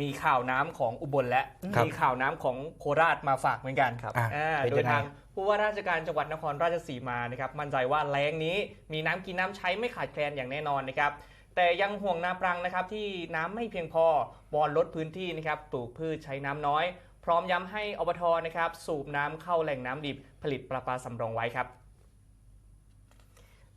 มีข่าวน้ำของอุบลและครับมีข่าวน้ำของโคราชมาฝากเหมือนกันครับอะอ่าเป็นโดยัยงไงทางผู้ว่าราชการจังหวัดนครราชสีมานะครับมั่นใจว่าแล้งนี้มีน้ำกินน้ำใช้ไม่ขาดแคลนอย่างแน่นอนนะครับแต่ยังห่วงนาปรังนะครับที่น้ำไม่เพียงพอวอนลดพื้นที่นะครับปลูกพืชใช้น้ำน้อย พร้อมย้ำให้อบทนะครับสูบน้ำเข้าแหล่งน้ำดิบผลิตประปาสำรองไว้ครับ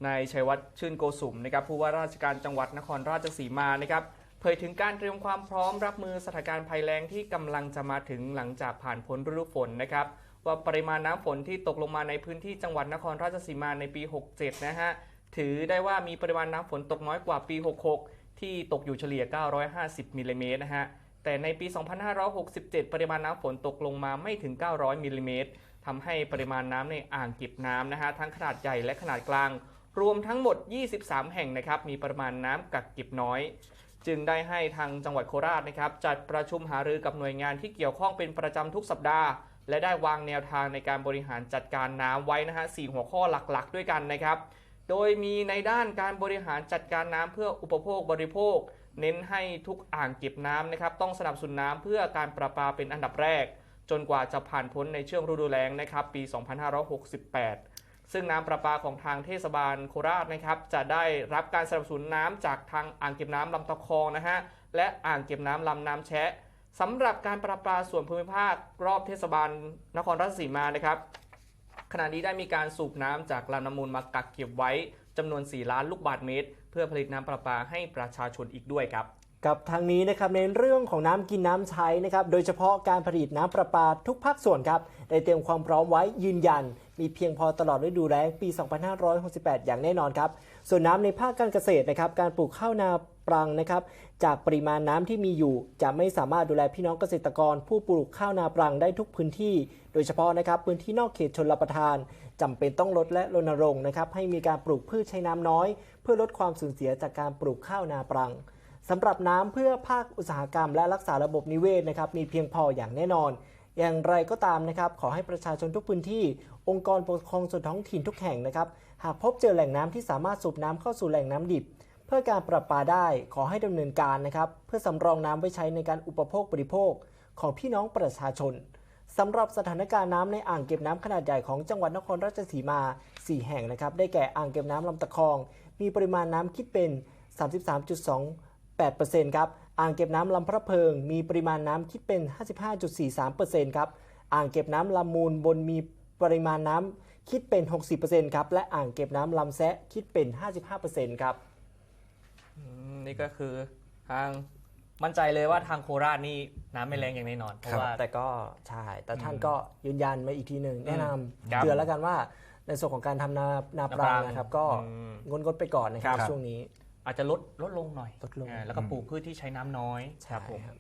นายชัยวัฒน์ชื่นโกสุมนะครับผู้ว่าราชการจังหวัดนครราชสีมานะครับเผ ยถึงการเตรียมความพร้อมรับมือสถานการณ์ภัยแล้งที่กำลังจะมาถึงหลังจากผ่านพ้นฤดูฝนนะครับ ว่าปริมาณน้ำฝนที่ตกลงมาในพื้นที่จังหวัดนครราชสีมาในปี 67 นะฮะ ถือได้ว่ามีปริมาณน้ำฝนตกน้อยกว่าปี 66 ที่ตกอยู่เฉลี่ย 950มิลลิเมตรนะฮะ แต่ในปี 2567 ปริมาณน้ำฝนตกลงมาไม่ถึง 900มิลลิเมตรทำให้ปริมาณน้ำในอ่างเก็บน้ำนะฮะทั้งขนาดใหญ่และขนาดกลาง รวมทั้งหมด 23 แห่งนะครับมีปริมาณน้ำกักเก็บน้อย จึงได้ให้ทางจังหวัดโคราชนะครับจัดประชุมหารือกับหน่วยงานที่เกี่ยวข้องเป็นประจำทุกสัปดาห์ และได้วางแนวทางในการบริหารจัดการน้ำไว้นะฮะสหัวข้อหลักๆ ด้วยกันนะครับ โดยมีในด้านการบริหารจัดการน้ำเพื่ออุปโภคบริโภค เน้นให้ทุกอ่างเก็บน้ำนะครับต้องสนับสนุนน้ำเพื่อการประปาเป็นอันดับแรก จนกว่าจะผ่านพ้นในช่วงฤดูแล้งนะครับปี 2568 ซึ่งน้ำประปาของทางเทศบาลโคราชนะครับจะได้รับการสนับสนุนน้ำจากทางอ่างเก็บน้ำลำตะคองนะฮะและอ่างเก็บน้ำลำน้ำแชะสำหรับการประปาส่วนภูมิภาครอบเทศบาลนครราชสีมานะครับขณะนี้ได้มีการสูบน้ำจากลำน้ำมูลมากักเก็บไว้จำนวน 4 ล้านลูกบาศก์เมตร เพื่อผลิตน้ำประปาให้ประชาชนอีกด้วยครับ กับทางนี้นะครับในเรื่องของน้ำกินน้ำใช้นะครับโดยเฉพาะการผลิตน้ำประปาทุกภาคส่วนครับได้เตรียมความพร้อมไว้ยืนยัน มีเพียงพอตลอดฤดูแล้งปี 2568 อย่างแน่นอนครับ ส่วนน้ำในภาคการเกษตรนะครับการปลูกข้าวนาปรังนะครับจากปริมาณน้ำที่มีอยู่ จะไม่สามารถดูแลพี่น้องเกษตรกร ผู้ปลูกข้าวนาปรังได้ทุกพื้นที่ โดยเฉพาะนะครับพื้นที่นอกเขตชนรับประทานจำเป็นต้องลดและรณรงค์นะครับให้มีการปลูกพืชใช้น้ำน้อย เพื่อลดความสูญเสียจากการปลูกข้าวนาปรัง สำหรับน้ำเพื่อภาคอุตสาหกรรมและรักษาระบบนิเวศนะครับมีเพียงพออย่างแน่นอน อย่างไรก็ตามนะครับขอให้ประชาชนทุกพื้นที่ องค์กรปกครองส่วนท้องถิ่นทุกแห่งนะครับหากพบเจอแหล่งน้ำที่สามารถสูบน้ำเข้าสู่แหล่งน้ำดิบ เพื่อการประปาได้ขอให้ดำเนินการนะครับเพื่อสำรองน้ำไว้ใช้ในการอุปโภคบริโภค ของพี่น้องประชาชนสำหรับสถานการณ์น้ำในอ่างเก็บน้ำขนาดใหญ่ของจังหวัดนครราชสีมา 4 แห่งนะครับได้แก่อ่างเก็บน้ำลำตะคอง มีปริมาณน้ำคิดเป็น 33.28%ครับ อ่างเก็บน้ำลำพระเพิง มีปริมาณน้ำคิดเป็น 55.43%ครับ อ่างเก็บน้ำลำมูลบนมีปริมาณน้ำคิดเป็น 60%ครับ และอ่างเก็บน้ำลำแซะคิดเป็น 55%ครับ อืมนี่ก็คือทางมั่นใจเลยว่าทางโคราชนี่น้ำไม่แรงอย่างแน่นอนเพราะว่า แต่ก็ใช่ แต่ท่านก็ยืนยันมาอีกทีหนึ่งแนะนครับำเตือนแล้วกันว่าในส่วนของการทำนานาปรังนะครับ ก็อืมงดงดๆไปก่อนนะครับครับ ช่วงนี้ อาจจะลดลดลงหน่อยลดลงอ่าแล้วก็ปลูกพืชที่ใช้น้ำน้อยใช่ครับ